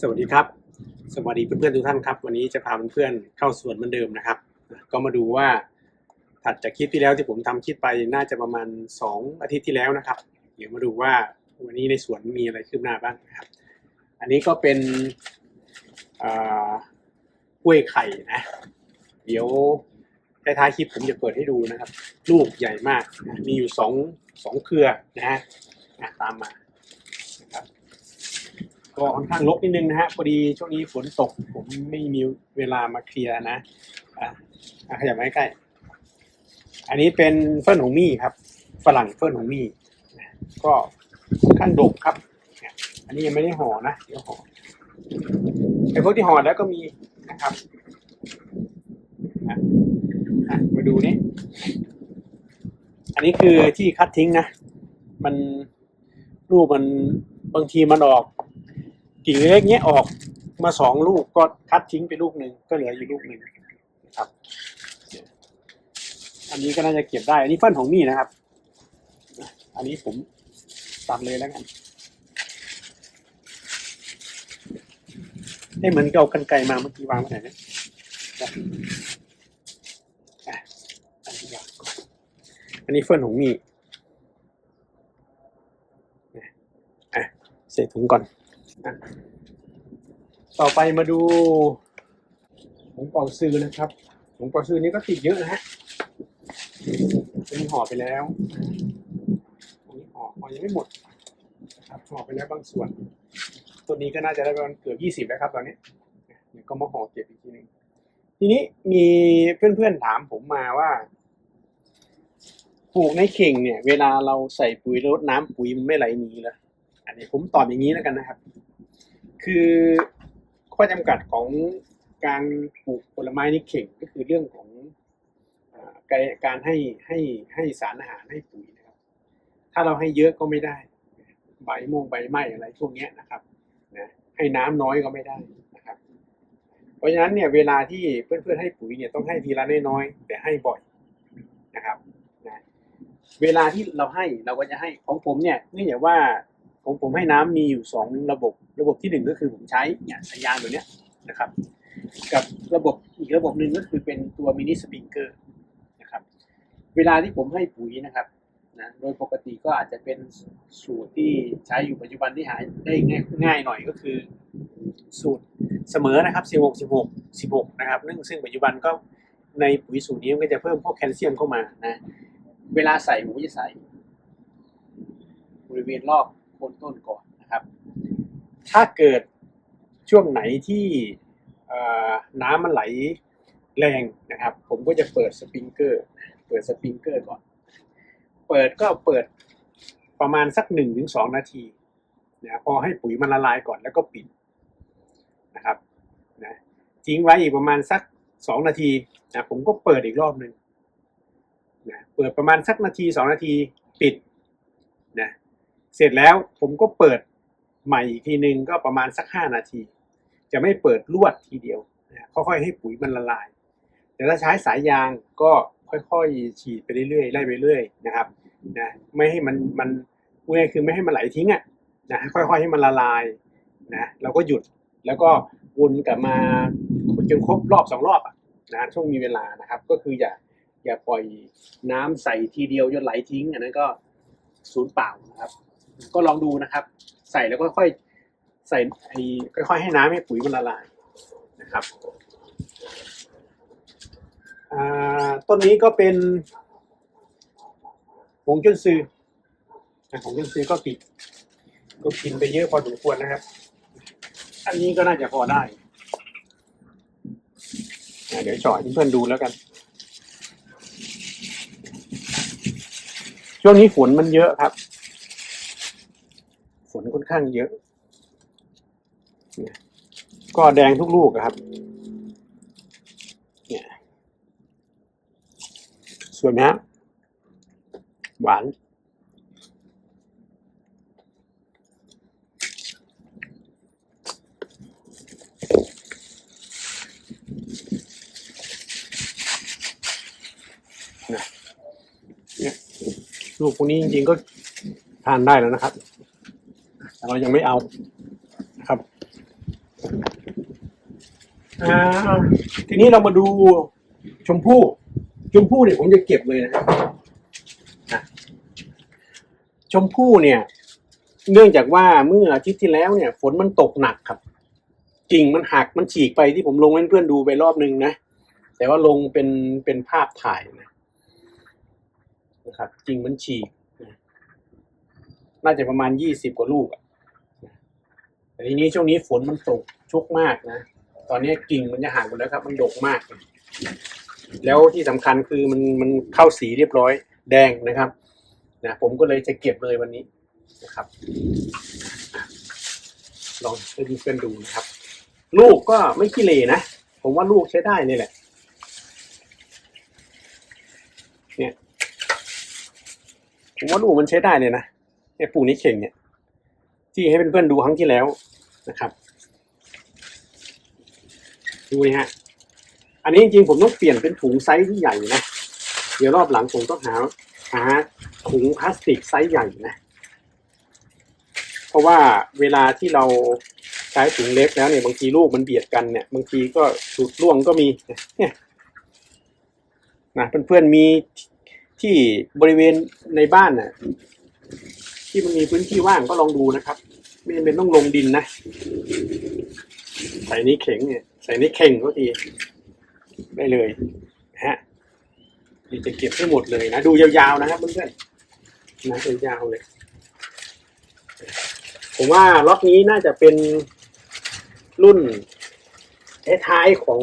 สวัสดีครับ สวัสดีเพื่อนๆทุกท่านครับ วันนี้จะพาเพื่อนๆเข้าสวนเหมือนเดิมนะครับ ก็มาดูว่าถัดจากคลิปที่แล้วที่ผมทำคลิปไปน่าจะประมาณ 2 อาทิตย์ที่แล้วนะครับ เดี๋ยวมาดูว่าวันนี้ในสวนมีอะไรคืบหน้าบ้างนะครับ อันนี้ก็เป็นกล้วยไข่นะ เดี๋ยวท้ายๆคลิปผมจะเปิดให้ดูนะครับ ลูกใหญ่มาก มีอยู่สองสองเครือนะฮะตามมา ก็ค่อนข้างรกนิดนึงนะฮะพอดีช่วงนี้ฝนตก ผมไม่มีเวลามาเคลียร์นะอะอะขยับมาใกล้ๆอันนี้เป็นเฟิร์นหงมี่ครับฝรั่งเฟิร์นหงมี่ก็ค่อนข้างดกครับ อันนี้ยังไม่ได้ห่อนะเดี๋ยวห่อไอ้พวกที่ห่อแล้วก็มีนะครับมาดูนี่ อันนี้คือที่คัดทิ้งนะ มันลูกมันบางทีมันออก กิ่งเล็กเนี้ยออกมาสองลูกก็คัดทิ้งไปลูกหนึ่งก็เหลืออยู่ลูกหนึ่งนะครับ อันนี้ก็น่าจะเก็บได้ อันนี้เฟิ่นของนี่นะครับ อันนี้ผมตัดเลยแล้วกันให้เหมือนเอากันไกลมาเมื่อกี้วางไว้ไหนเนี่ยอันนี้วาก่อนอันนี้เฟิ่นของนี่อะเสร็จถุงก่อน ต่อไปมาดูหงเป่าซื้อนะครับหงเป่าซื้อนี้ก็ติดเยอะนะฮะอันนี้ห่อไปแล้วอันนี้ห่อห่อยังไม่หมดนะครับห่อไปแล้วบางส่วน ตัวนี้ก็น่าจะได้ประมาณเกือบยี่สิบแล้วครับตอนนี้เดี๋ยวก็มาห่อเก็บอีกทีหนึงทีนี้มีเพื่อนๆถามผมมาว่าปลูกในเข่งเนี่ย เวลาเราใส่ปุ๋ยรดน้ำปุ๋ยมันไม่ไหลหนีเหรออันนี้ผมตอบอย่างนี้แล้วกันนะครับ คือข้อจำกัดของการปลูกผลไม้ในเข่งก็คือเรื่องของอการให้ให้ให้สารอาหารให้ปุ๋ยนะครับ ถ้าเราให้เยอะก็ไม่ได้ ใบม่วงใบไม้อะไรพวกนี้นะครับนะให้น้ำน้อยก็ไม่ได้นะครับ เพราะฉะนั้นเนี่ยเวลาที่เพื่อนๆให้ปุ๋ยเนี่ยต้องให้ทีละน้อยๆแต่ให้บ่อยนะครับนะเวลาที่เราให้เราก็จะให้ของผมเนี่ยเนื่องจากว่า ของผมให้น้ำมีอยู่สองระบบ ระบบที่หนึ่งก็คือผมใช้เนี่ยสายยางตัวเนี้ยนะครับ กับระบบอีกระบบหนึ่งก็คือเป็นตัวมินิสปริงเกอร์นะครับ เวลาที่ผมให้ปุ๋ยนะครับนะโดยปกติก็อาจจะเป็นสูตรที่ใช้อยู่ปัจจุบันที่หาได้ง่ายง่ายหน่อยก็คือ สูตรเสมอนะครับ 16 16 16 นะครับซึ่งซึ่งปัจจุบันก็ในปุ๋ยสูตรนี้มันก็จะเพิ่มพวกแคลเซียมเข้ามานะ เวลาใส่ผมก็จะใส่บริเวณรอบ นต้นก่อนนะครับ ถ้าเกิดช่วงไหนที่น้ำมันไหลแรงนะครับ ผมก็จะเปิดสปริงเกอร์ เปิดสปริงเกอร์ก่อน เปิดก็เปิดประมาณสักหนึ่งถึงสองนาทีนะพอให้ปุ๋ยมันละลายก่อนแล้วก็ปิดนะครับนะทิ้งไว้อีกประมาณสักสองนาทีนะผมก็เปิดอีกรอบหนึ่งนะเปิดประมาณสักนาทีสองนาทีปิด เสร็จแล้วผมก็เปิดใหม่อีกทีหนึ่งก็ประมาณสักห้านาที จะไม่เปิดรวดทีเดียวนะค่อยๆให้ปุ๋ยมันละลาย แต่ถ้าใช้สายยางก็ค่อยๆฉีดไปเรื่อยๆไล่ไปเรื่อยนะครับนะไม่ให้มันมันพูดง่ายคือไม่ให้มันไหลทิ้งอะนะค่อยๆให้มันละลายนะเราก็หยุดแล้วก็วนกลับมาจนครบรอบสองรอบอะนะช่วงมีเวลานะครับ ก็คืออย่าอย่าปล่อยน้ำใส่ทีเดียวจนไหลทิ้ง อันนั้นก็ศูนย์เปล่านะครับ ก็ลองดูนะครับ ใส่แล้วก็ค่อยใส่ไอ้ค่อย ๆ ให้น้ำให้ปุ๋ยมันละลายนะครับต้นนี้ก็เป็นหงจนซืออะหงจนซือก็ปิดก็กินไปเยอะพอสมควรนะครับ อันนี้ก็น่าจะพอได้ เดี๋ยวจ่อยเพื่อนดูแล้วกัน ช่วงนี้ฝนมันเยอะครับ ฝนค่อนข้างเยอะเนี่ยก็แดงทุกลูกอะครับ เนี่ยสวยไหมฮะหวาน เนี่ยลูกพวกนี้จริงๆก็ทานได้แล้วนะครับ แต่เรายังไม่เอานะครับอ่าทีนี้เรามาดูชมพู่ชมพู่เนี่ยผมจะเก็บเลยนะครับอะชมพู่เนี่ย เนื่องจากว่าเมื่ออาทิตย์ที่แล้วเนี่ย ฝนมันตกหนักครับกิ่งมันหักมันฉีกไปที่ผมลงให้เพื่อนๆดูไปรอบนึงนะแต่ว่าลงเป็นเป็นภาพถ่ายนะนะครับกิ่งมันฉีกนะน่าจะประมาณยี่สิบกว่าลูกอะนะ แต่ทีนี้ช่วงนี้ฝนมันตกชุกมากนะ ตอนนี้กิ่งมันจะหักหมดแล้วครับ มันดกมาก แล้วที่สำคัญคือมันมันเข้าสีเรียบร้อยแดงนะครับนะผมก็เลยจะเก็บเลยวันนี้นะครับ ลองให้เพื่อนๆดูนะครับ ลูกก็ไม่ขี้เหร่นะ ผมว่าลูกใช้ได้นี่แหละ เนี่ยผมว่าลูกมันใช้ได้เลยนะเนี่ยปลูกนี้เข่งเนี่ย ที่ให้เพื่อนๆดูครั้งที่แล้ว นะครับ ดูนี่ฮะ อันนี้จริงๆผมต้องเปลี่ยนเป็นถุงไซส์ที่ใหญ่นะ เดี๋ยวรอบหลังผมต้องหาหาถุงพลาสติกไซส์ใหญ่นะ เพราะว่าเวลาที่เราใช้ถุงเล็กแล้วเนี่ยบางทีลูกมันเบียดกันเนี่ย บางทีก็สุดร่วงก็มีเนี่ยนะเพื่อนๆมีที่บริเวณในบ้านน่ะที่มันมีพื้นที่ว่างก็ลองดูนะครับ ไม่จำเป็นต้องลงดินนะ ใส่นี้เข่งเนี่ย ใส่นี้เข่งก็ดีได้เลยนะฮะนี่จะเก็บให้หมดเลยนะ ดูยาวๆนะครับเพื่อนๆนะยาวๆเลย ผมว่าล็อตนี้น่าจะเป็นรุ่นท้ายๆของ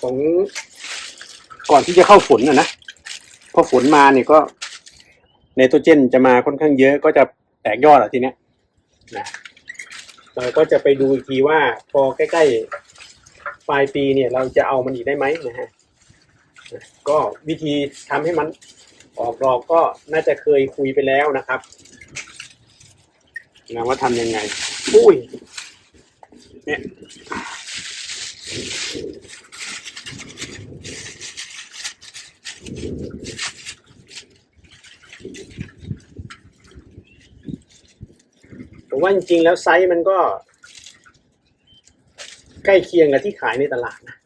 ของก่อนที่จะเข้าฝนนะนะพอฝนมาเนี่ยก็ไนโตรเจนจะมาค่อนข้างเยอะก็จะ แตกยอดอะทีเนี้ยนะเราก็จะไปดูอีกทีว่าพอใกล้ๆปลายปีเนี่ย เราจะเอามันอีกได้ไหมนะฮะก็วิธีทำให้มันออกดอกก็น่าจะเคยคุยไปแล้วนะครับนะว่าทำยังไง อุ้ยเนี่ย ผมว่าจริงๆแล้วไซส์มันก็ ใกล้เคียงกับที่ขายในตลาดนะ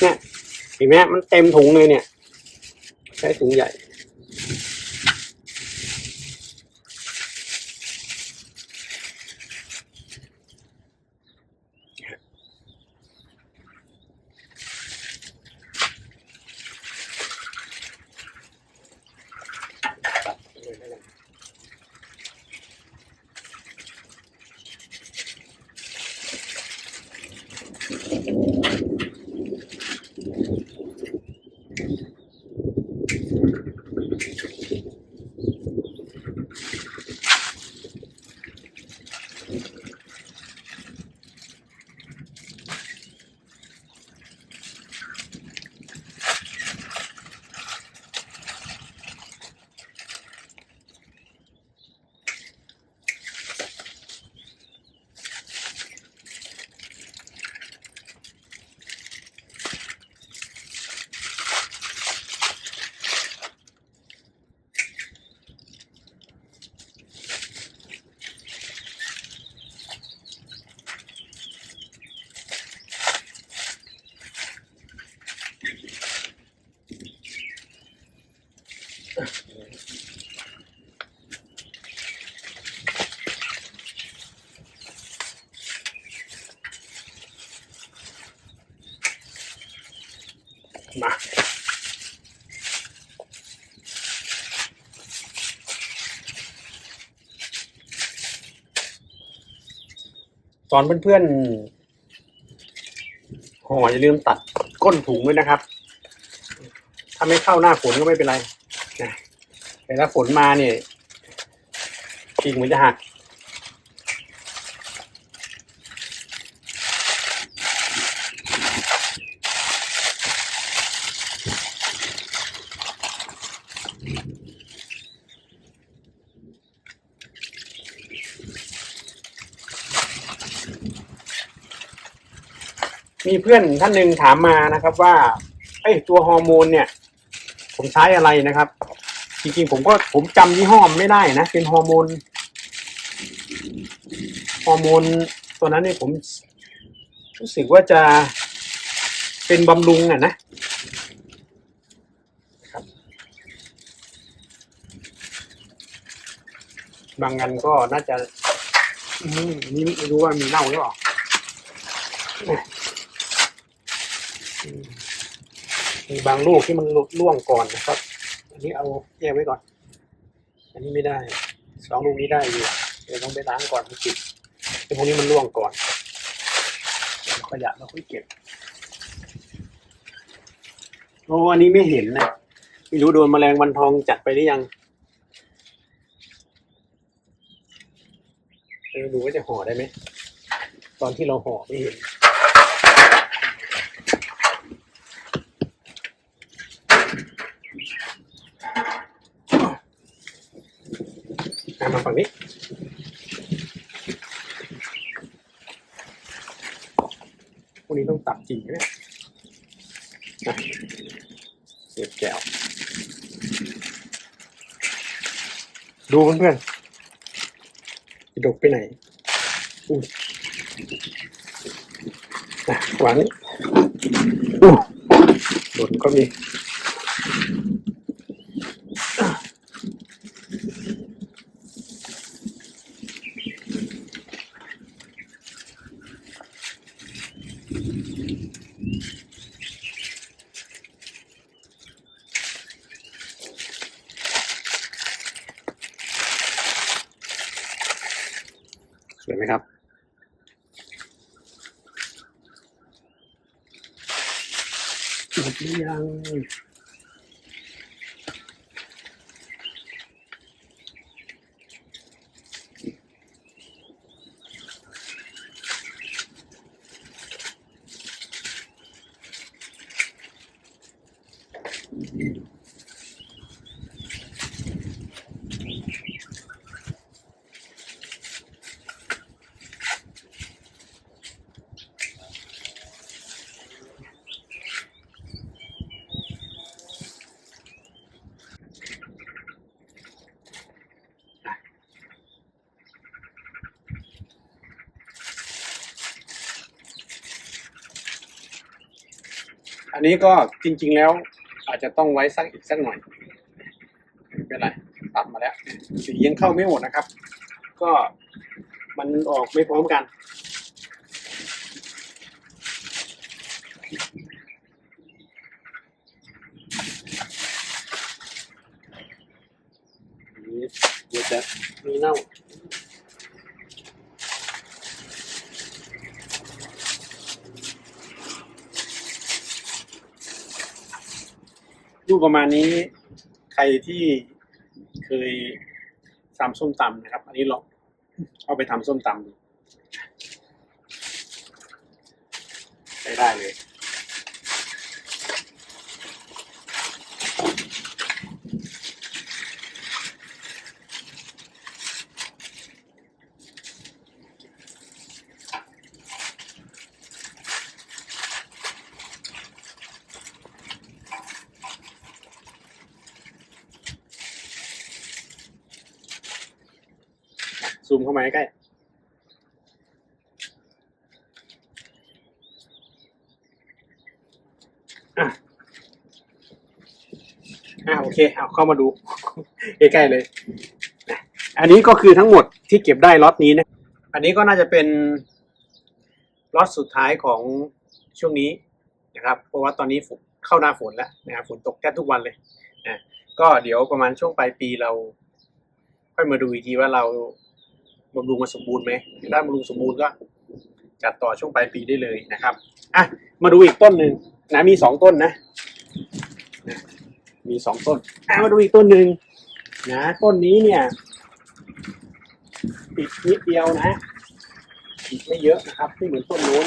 เนี่ยเห็นไหมมันเต็มถุงเลยเนี่ย ใช้ถุงใหญ่ ตอนเพื่อนๆห่ออย่าลืมตัดก้นถุงด้วยนะครับ ถ้าไม่เข้าหน้าฝนก็ไม่เป็นไรนะแต่ถ้าฝนมาเนี่ยกิ่งมันจะหัก มีเพื่อนท่านหนึ่งถามมานะครับ ว่าไอ้ตัวฮอร์โมนเนี่ย ผมใช้อะไรนะครับ จริงๆผมก็ผมจำยี่ห้อไม่ได้นะ เป็นฮอร์โมนฮอร์โมนตัวนั้นเนี่ยผมรู้สึกว่าจะเป็นบำรุงอะนะบางอันก็น่าจะอืมนี่ไม่รู้ว่ามีเน่าหรือเปล่า มีบางลูกที่มันร่วงก่อนนะครับ อันนี้เอาแยกไว้ก่อน อันนี้ไม่ได้ สองลูกนี้ได้อยู่ เดี๋ยวต้องไปล้างก่อนมันติดไอ้พวกนี้มันร่วงก่อนขยะเราค่อยเก็บโอ้อันนี้ไม่เห็นนะไม่รู้โดนแมลงวันทองจัดไปหรือยังเออดูว่าจะห่อได้ไหม ตอนที่เราห่อไม่เห็น อะมาฝั่งนี้ พวกนี้ต้องตัด จริงเลยเสียบแก้ว ดูเพื่อนๆจะดกไปไหนอุ้ยอะหวานอู้หล่นก็มี สวยไหมครับ ห อันนี้ก็จริง ๆแล้ว อาจจะต้องไว้สักอีกสักหน่อยไม่เป็นไรตัดมาแล้วสียังเข้าไม่หมดนะครับ ก็มันออกไม่พร้อมกันนี้เดี๋ยวจะมีเน่า รูปประมาณนี้ใครที่เคยทำส้มตำนะครับ อันนี้ลองเอาไปทำส้มตำดูใช้ได้เลย เข้ามาใกล้อะอะโอเคเอาเข้ามาดู ใกล้ๆเลย อันนี้ก็คือทั้งหมดที่เก็บได้ล็อตนี้นะ อันนี้ก็น่าจะเป็นล็อตสุดท้ายของช่วงนี้นะครับ เพราะว่าตอนนี้ฝนเข้าหน้าฝนแล้วนะครับฝนตกแทบทุกวันเลยนะก็เดี๋ยวประมาณช่วงปลายปีเราค่อยมาดูอีกทีว่าเรา บำรุงมาสมบูรณ์ไหมถ้าบำรุงสมบูรณ์ก็จัดต่อช่วงปลายปีได้เลยนะครับอะมาดูอีกต้นหนึ่งนะมีสองต้นนะมีสองต้นอะมาดูอีกต้นหนึ่งนะต้นนี้เนี่ยติดนิดเดียวนะติดไม่เยอะนะครับไม่เหมือนต้นโน้น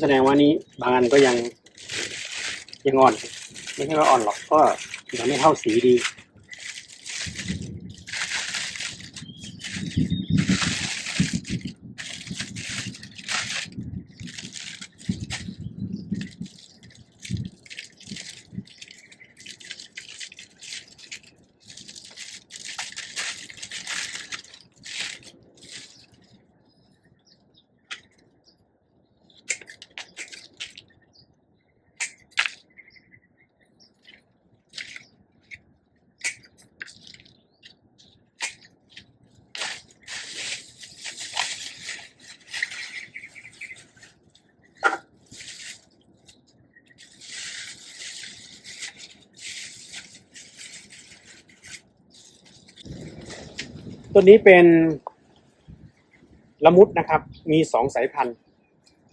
แสดงว่านี้บางอันก็ยังยังอ่อน ไม่ใช่ว่าอ่อนหรอกก็ยังไม่เท่าสีดี ต้นนี้เป็นละมุดนะครับ มีสองสายพันธุ์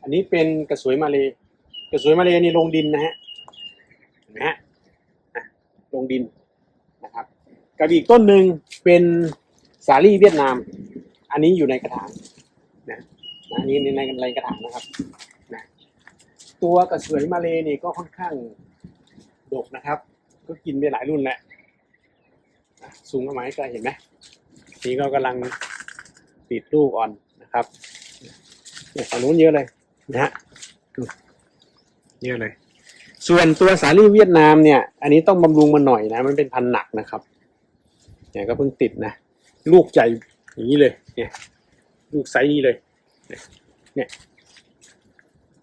อันนี้เป็นกระสวยมาเลยกระสวยมาเลยนี่ลงดินนะฮะนไหมฮะลงดินนะครับ กับอีกต้นหนึ่งเป็นสาลี่เวียดนาม อันนี้อยู่ในกระถางนะนะอันนี้ในในกระถางนะครับนะตัวกระสวยมาเลยนี่ก็ค่อนข้างดกนะครับ ก็กินไปหลายรุ่นแหละ สูงเข้ามาให้ใกลเห็นไหม นี่ก็กำลังปิดลูกอ่อนนะครับเนี่ยฝั่งนู้นเยอะเลยนะฮะเยอะเลย ส่วนตัวสาลี่เวียดนามเนี่ย อันนี้ต้องบำรุงมันหน่อยนะ มันเป็นพันหนักนะครับเนี่ยก็เพิ่งติดนะ ลูกใหญ่อย่างนี้เลย เนี่ย ลูกไซส์นี้เลย เนี่ยเนี่ย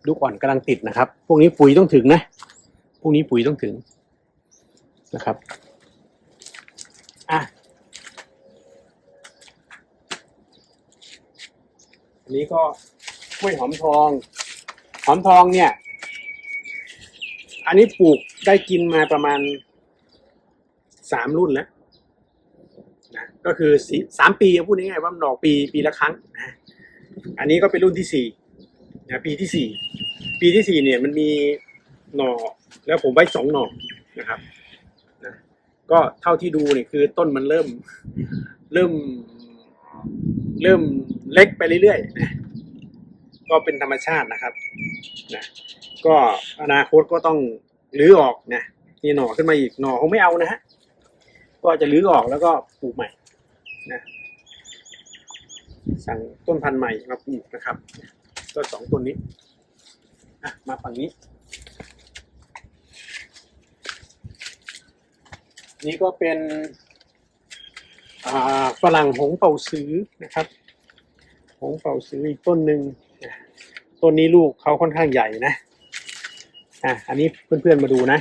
ลูกอ่อนกำลังติดนะครับ พวกนี้ปุ๋ยต้องถึงนะ พวกนี้ปุ๋ยต้องถึงนะครับ อะ อันนี้ก็กล้วยหอมทอง หอมทองเนี่ย อันนี้ปลูกได้กินมาประมาณสามรุ่นแล้วนะก็คือสามปีพูดง่ายๆว่ามันดอกปีปีละครั้งนะอันนี้ก็เป็นรุ่นที่สี่นะปีที่สี่ปีที่สี่เนี่ยมันมีหน่อแล้วผมไว้สองหน่อนะครับนะก็เท่าที่ดูเนี่ยคือต้นมันเริ่ม เริ่ม เริ่ม เล็กไปเรื่อยๆนะก็เป็นธรรมชาตินะครับนะก็อนาคตก็ต้องรื้อออกนะนี่หน่อขึ้นมาอีกหน่อคงไม่เอานะฮะก็จะรื้อออกแล้วก็ปลูกใหม่นะสั่งต้นพันธุ์ใหม่มาปลูกนะครับก็สองต้นนี้อะมาฝั่งนี้ นี่ก็เป็นอ่าฝรั่งหงเป่าซื้อนะครับ งเป่าซื้ออีกต้นหนึ่งต้นนี้ลูกเขาค่อนข้างใหญ่นะอะอันนี้เพื่อนๆมาดูนะ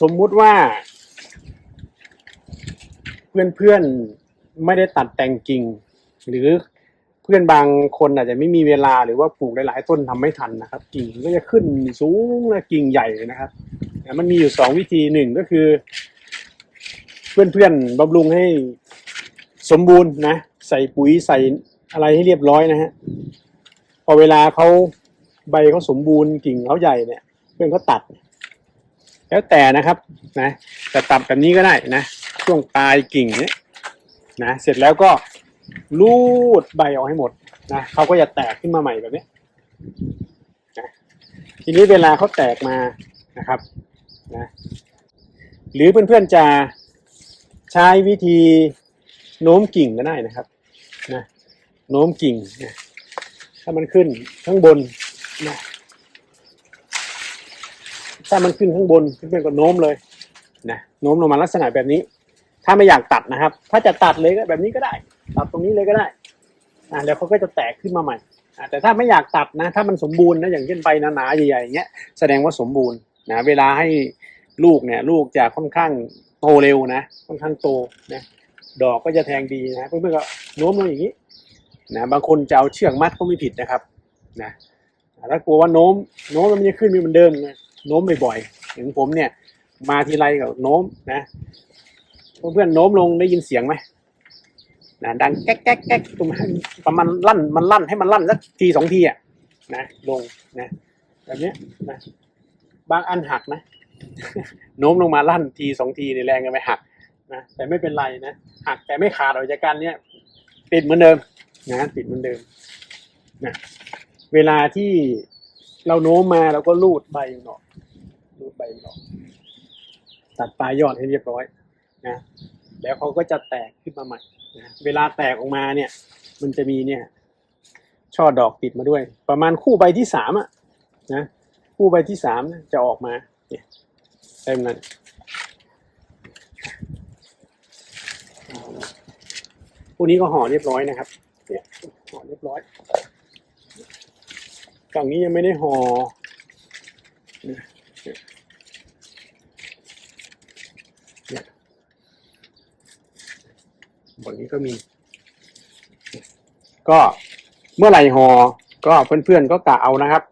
สมมุติว่า เพื่อนๆไม่ได้ตัดแต่งกิ่ง หรือเพื่อนบางคนอาจจะไม่มีเวลาหรือว่าปลูกหลายๆต้นทำไม่ทันนะครับ กิ่งก็จะขึ้นสูงและกิ่งใหญ่เลยนะครับมันมีอยู่สองวิธีหนึ่งก็คือ เพื่อนๆบำรุงให้สมบูรณ์นะ ใส่ปุ๋ยใส่อะไรให้เรียบร้อยนะฮะพอเวลาเขาใบเขาสมบูรณ์กิ่งเขาใหญ่เนี่ยเพื่อนเขาตัด แล้วแต่นะครับนะแต่ตัดแบบนี้ก็ได้นะช่วงปลายกิ่งเนี้ยนะเสร็จแล้วก็รูดใบออกให้หมดนะเขาก็จะแตกขึ้นมาใหม่แบบนี้นะทีนี้เวลาเขาแตกมานะครับนะหรือเพื่อนๆจะใช้วิธีโน้มกิ่งก็ได้นะครับ นะโน้มกิ่งนะถ้ามันขึ้นข้างบนนะถ้ามันขึ้นข้างบนเพื่อนๆก็โน้มเลยนะโน้มลงมาลักษณะแบบนี้ ถ้าไม่อยากตัดนะครับ ถ้าจะตัดเลยก็แบบนี้ก็ได้ ตัดตรงนี้เลยก็ได้อ่าแล้วเขาก็จะแตกขึ้นมาใหม่อ่าแต่ถ้าไม่อยากตัดนะ ถ้ามันสมบูรณ์นะอย่างเช่นใบหนาๆใหญ่ๆอย่างเงี้ยแสดงว่าสมบูรณ์นะเวลาให้ลูกเนี่ย ลูกจะค่อนข้างโตเร็วนะ ค่อนข้างโตนะ ดอกก็จะแทงดีนะเพื่อนๆก็โน้มลงอย่างนี้นะบางคนจะเอาเชือกมัดก็ไม่ผิดนะครับนะถ้ากลัวว่าโน้มโน้มแล้วมันจะขึ้นไม่เหมือนเดิมนะโน้มบ่อยๆอย่างผมเนี่ย มาทีไรก็โน้มนะเพื่อนๆโน้มลงได้ยินเสียงไหมนะดังแก๊กแก๊กแก๊กประมาณประมาณลั่นมันลั่นให้มันลั่นสักทีสองทีอะนะลงนะแบบนี้นะบางอันหักนะโน้มลงมาลั่นทีสองทีในแรงกันไปหัก นะแต่ไม่เป็นไรนะหักแต่ไม่ขาดออกจากกันเนี่ย ติดเหมือนเดิมนะติดเหมือนเดิมนะเวลาที่เราโน้มมาเราก็ลูดใบมันออกลูดใบมันออกตัดปลายยอดให้เรียบร้อยนะแล้วเขาก็จะแตกขึ้นมาใหม่นะเวลาแตกออกมาเนี่ย มันจะมีเนี่ย ช่อดอกติดมาด้วย ประมาณคู่ใบที่สามอะนะคู่ใบที่สามจะออกมาเนี่ยเต็มนั้น คู่นี้ก็ห่อเรียบร้อยนะครับ เนี่ยห่อเรียบร้อยฝั่งนี้ยังไม่ได้ห่อเนี่ยเนี่ยบนนี้ก็มี ก็เมื่อไหร่ห่อก็เพื่อนๆก็กะเอานะครับ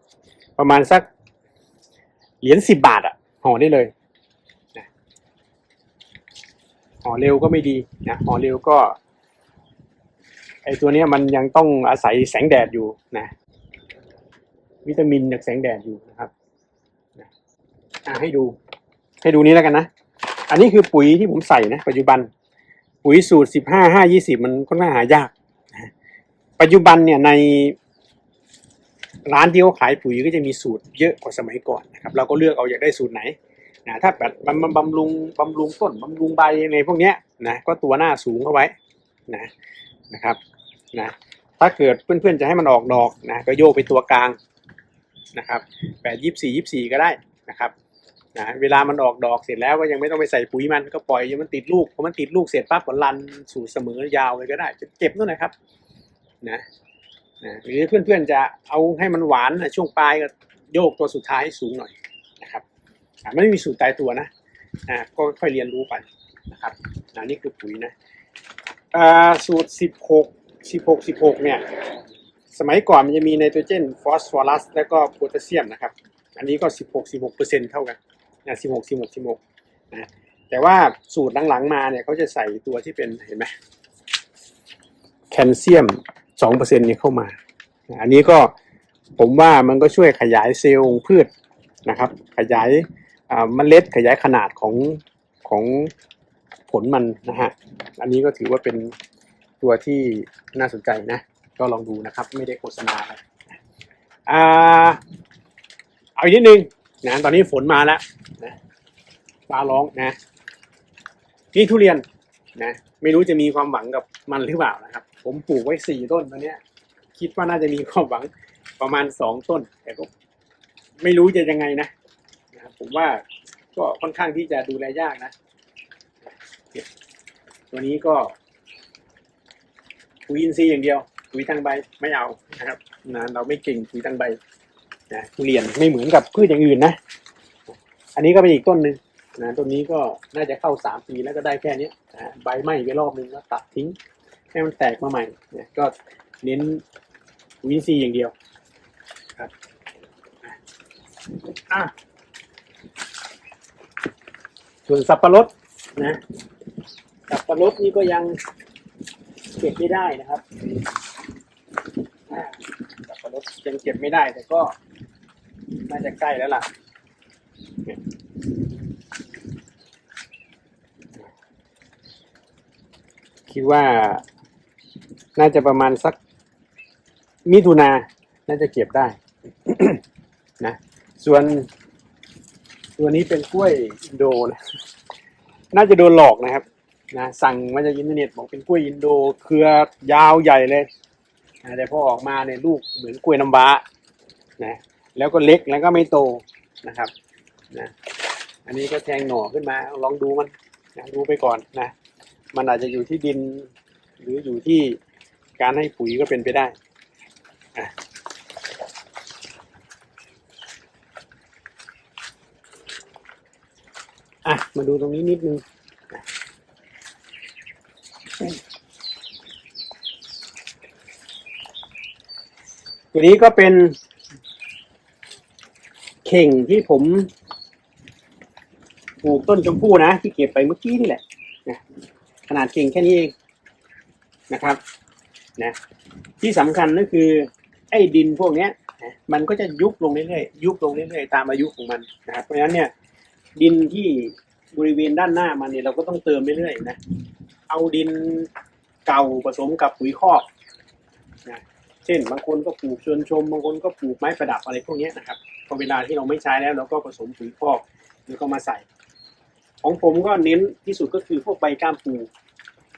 ประมาณสักเหรียญสิบบาทอะห่อได้เลยห่อเร็วก็ไม่ดีนะห่อเร็วก็ ไอตัวเนี้ยมันยังต้องอาศัยแสงแดดอยู่นะวิตามินจากแสงแดดอยู่นะครับให้ดู ให้ดูนี้แล้วกันนะ อันนี้คือปุ๋ยที่ผมใส่นะ ปัจจุบัน ปุ๋ยสูตรสิบห้าห้ายี่สิบมันค่อนข้างหายากปัจจุบันเนี่ยในร้านที่เขาขายปุ๋ยก็จะมีสูตรเยอะกว่าสมัยก่อนนะครับ เราก็เลือกเอาอยากได้สูตรไหนนะถ้าแบบบำบำรุงบำรุงต้นบำรุงใบอะไรพวกเนี้ยนะก็ตัวหน้าสูงเข้าไว้นะนะครับ นะถ้าเกิดเพื่อนๆจะให้มันออกดอกนะก็โยกไปตัวกลางนะครับแปดยี่สี่ยี่สี่ก็ได้นะครับนะเวลามันออกดอกเสร็จแล้วก็ยังไม่ต้องไปใส่ปุ๋ยมันก็ปล่อยให้มันติดลูกพอมันติดลูกเสร็จปั๊บก็รันสู่เสมอยาวเลยก็ได้จะเก็บนู่นนะครับนะนะหรือเพื่อนๆจะเอาให้มันหวานนะช่วงปลายก็โยกตัวสุดท้ายให้สูงหน่อยนะครับไม่มีสูตรตายตัวนะอ่าก็ค่อยเรียนรู้ไปนะครับนะนี่คือปุ๋ยนะอ่าสูตรสิ บหกสิบหกสิบหกเนี่ย สมัยก่อนมันจะมีไนโตรเจน ฟอสฟอรัส แล้วก็โพแทสเซียมนะครับ อันนี้ก็สิบหกสิบหกเปอร์เซ็นต์เท่ากันนะสิบหกสิบหกสิบหกนะแต่ว่าสูตรหลังๆมาเนี่ยเขาจะใส่ตัวที่เป็นเห็นไหมแคลเซียมสองเปอร์เซ็นนี้เข้ามา อันนี้ก็ผมว่ามันก็ช่วยขยายเซลล์พืชนะครับ ขยายเมล็ดขยายขนาดของของผลมันนะฮะ อันนี้ก็ถือว่าเป็น ตัวที่น่าสนใจนะ ก็ลองดูนะครับ ไม่ได้โฆษณาอ่าเอาอีกนิดนึงนะตอนนี้ฝนมาแล้วนะฟ้าร้องนะนี่ทุเรียนนะไม่รู้จะมีความหวังกับมันหรือเปล่านะครับ ผมปลูกไว้สี่ต้นตอนนี้คิดว่าน่าจะมีความหวังประมาณสองต้น แต่ก็ไม่รู้จะยังไงนะนะผมว่าก็ค่อนข้างที่จะดูแลยากนะ ตัวนี้ก็ ปุ๋ยอินทรีย์อย่างเดียวปุ๋ยทางใบไม่เอานะครับนะเราไม่เก่งปุ๋ยทางใบนะทุเรียนไม่เหมือนกับพืชอย่างอื่นนะ อันนี้ก็เป็นอีกต้นหนึ่งนะต้นนี้ก็น่าจะเข้าสามปีแล้วก็ได้แค่นี้นะใบไหม้ไปรอบนึงก็ตัดทิ้งให้มันแตกมาใหม่เนี่ยก็เน้นวินซีอย่างเดียวครับอะส่วนสับปะรดนะสับปะรดนี่ก็ยัง เก็บไม่ได้นะครับอ่าสับปะรดยังเก็บไม่ได้แต่ก็น่าจะใกล้แล้วล่ะเนี่ยคิดว่า น่าจะประมาณสักมิถุนาน่าจะเก็บได้นะ ส่วนตัวนี้เป็นกล้วยโดนะน่าจะโดนหลอกนะครับ นะสั่งมาจากอินเทอร์เน็ตบอกเป็นกล้วยอินโดเครือยาวใหญ่เลยนะแต่พอออกมาเนี่ยลูกเหมือนกล้วยน้ำว้านะแล้วก็เล็กแล้วก็ไม่โตนะครับนะอันนี้ก็แทงหน่อขึ้นมาลองดูมันนะดูไปก่อนนะมันอาจจะอยู่ที่ดิน หรืออยู่ที่การให้ปุ๋ยก็เป็นไปได้อะอะมาดูตรงนี้นิดนึง ตัวนี้ก็เป็น เข่งที่ผมปลูกต้นชมพู่นะ ที่เก็บไปเมื่อกี้นี่แหละนะขนาดเข่งแค่นี้เองนะครับนะที่สำคัญก็คือ ไอ้ดินพวกเนี้ยนะมันก็จะยุบลงเรื่อยๆยุบลงเรื่อยๆตามอายุของมันนะครับเพราะฉะนั้นเนี่ย ดินที่บริเวณด้านหน้ามันเนี่ยเราก็ต้องเติมไปเรื่อยๆนะ เอาดินเก่าผสมกับปุ๋ยคอกนะเช่น บางคนก็ปลูกชวนชม บางคนก็ปลูกไม้ประดับอะไรพวกนี้นะครับพอเวลาที่เราไม่ใช้แล้วเราก็ผสมปุ๋ยคอกแล้วก็มาใส่ ของผมก็เน้นที่สุดก็คือพวกใบก้ามปู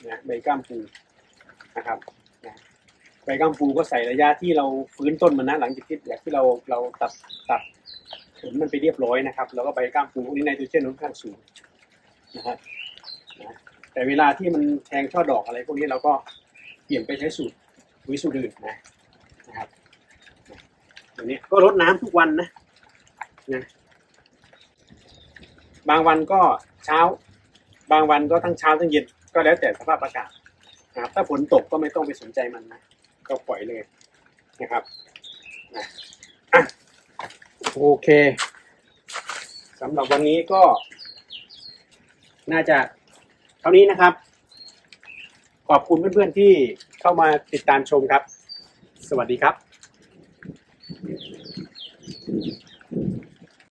นะใบก้ามปูนะครับนะใบก้ามปูก็ใส่ระยะที่เราฟื้นต้นมันนะหลังจากที่จากที่เราเราตัดตัดผลมันไปเรียบร้อยนะครับ แล้วก็ใบก้ามปูพวกนี้ไนโตรเจนค่อนข้างสูงนะครับนะ แต่เวลาที่มันแทงช่อดอกอะไรพวกนี้เราก็เปลี่ยนไปใช้สูตรปุ๋ยสูตรอื่นนะนะครับอย่างนี้ก็รดน้ำทุกวันนะนะบางวันก็เช้า บางวันก็ทั้งเช้าทั้งเย็นก็แล้วแต่สภาพอากาศนะครับถ้าฝนตกก็ไม่ต้องไปสนใจมันนะก็ปล่อยเลยนะครับนะโอเคสำหรับวันนี้ก็น่าจะ ท่านี้นะครับ ขอบคุณเพื่อนๆที่เข้ามาติดตามชมครับ สวัสดีครับ